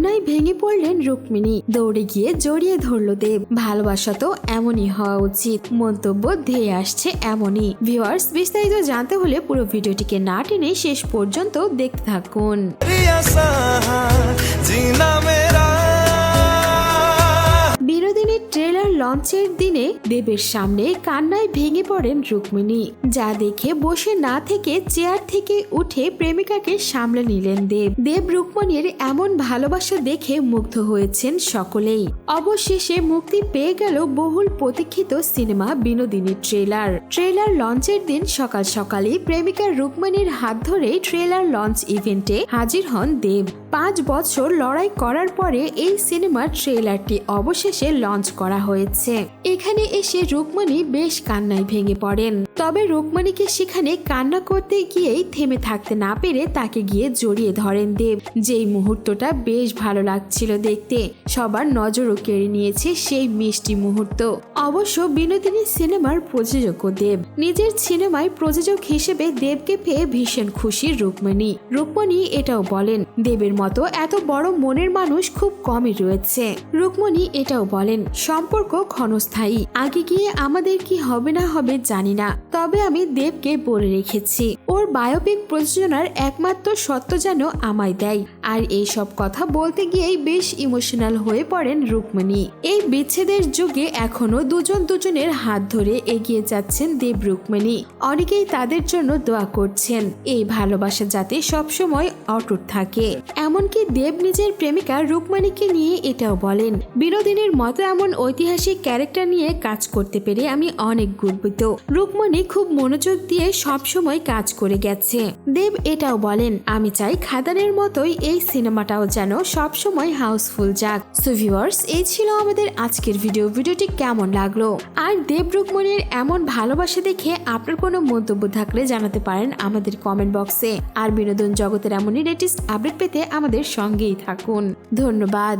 ভেঙে পড়লেন রুক্মিণী। দৌড়ে গিয়ে জড়িয়ে ধরল দেব। ভালোবাসা তো এমনই হওয়া উচিত। মন্তব্য ধেয়ে আসছে এমনই। ভিউয়ার্স, বিস্তারিত জানতে হলে পুরো ভিডিওটিকে না টেনে শেষ পর্যন্ত দেখতে থাকুন। লঞ্চের দিনে দেবের সামনে কান্নায় ভেঙে পড়েন রুক্মিণী, যা দেখে বসে না থেকে চেয়ার থেকে উঠে প্রেমিকাকে সামলে নিলেন দেব। দেব রুক্মিণীর এমন ভালোবাসা দেখে মুগ্ধ হয়েছেন সকলেই। অবশেষে মুক্তি পেয়ে গেল বহুল প্রতীক্ষিত সিনেমা বিনোদিনীর ট্রেলার। ট্রেলার লঞ্চের দিন সকাল সকালে প্রেমিকা রুক্মিণীর হাত ধরে ট্রেলার লঞ্চ ইভেন্টে হাজির হন দেব। পাঁচ বছর লড়াই করার পরে এই সিনেমার ট্রেলারটি অবশেষে লঞ্চ করা হয়েছে। এখানে এসে রুকমণি বেশ কান্নায় ভেঙে পড়েন। তবে রুকমণিকে সেখানে কান্না করতে গিয়েই থেমে থাকতে না পেরে তাকে গিয়ে জড়িয়ে ধরেন দেব। যেই মুহূর্তটা বেশ ভালো লাগছিল দেখতে। সবার নজরও কেড়ে নিয়েছে সেই মিষ্টি মুহূর্ত। অবশ্য বিনোদিনী সিনেমার প্রযোজক দেব। নিজের সিনেমায় প্রযোজক হিসেবে দেবকে পেয়ে ভীষণ খুশি রুকমণি। রুকমণি এটাও বলেন, দেবের মতো এত বড় মনের মানুষ খুব কমই রয়েছে। রুকমণি এটাও বলেন, সম্পর্ক ক্ষণস্থায়ী। আগে গিয়ে আমাদের কি হবে না হবে জানি না। তবে আমি দেবকে বলে রেখেছি। ওর বায়োপিক প্রযোজনার একমাত্র সত্য যেন আমায় দেয়। আর এই সব কথা বলতে গিয়েই বেশ ইমোশনাল হয়ে পড়েন রুকমণি। এই বিচ্ছেদের যুগে এখনও দুজন দুজনের হাত ধরে এগিয়ে যাচ্ছেন দেব রুকমণি। অনেকেই তাদের জন্য দোয়া করছেন। এই ভালোবাসা যাতে সবসময় অটুট থাকে। এমনকি দেব নিজের প্রেমিকা রুকমণিকে নিয়ে এটাও বলেন। বিনোদিনীর মতো এমন ঐতিহাসিক ক্যারেক্টার নিয়ে কাজ করতে পেরে আমি অনেক গর্বিত। রুকমণি খুব মনোযোগ দিয়ে সবসময় কাজ করে গেছে। দেব এটাও বলেন, আমি চাই খাদানের মতোই এই সিনেমাটাও যেন সবসময় হাউসফুল যাক। সো ভিউয়ার্স এই ছিল আমাদের আজকের ভিডিও ভিডিওটি কেমন লাগল? আর দেব রুকমণির এমন ভালোবাসা দেখে আপনার কোনো মন্তব্য থাকলে জানাতে পারেন আমাদের কমেন্ট বক্সে আর বিনোদন জগতের এমনই লেটেস্ট আপডেট পেতে আমাদের সঙ্গেই থাকুন। ধন্যবাদ।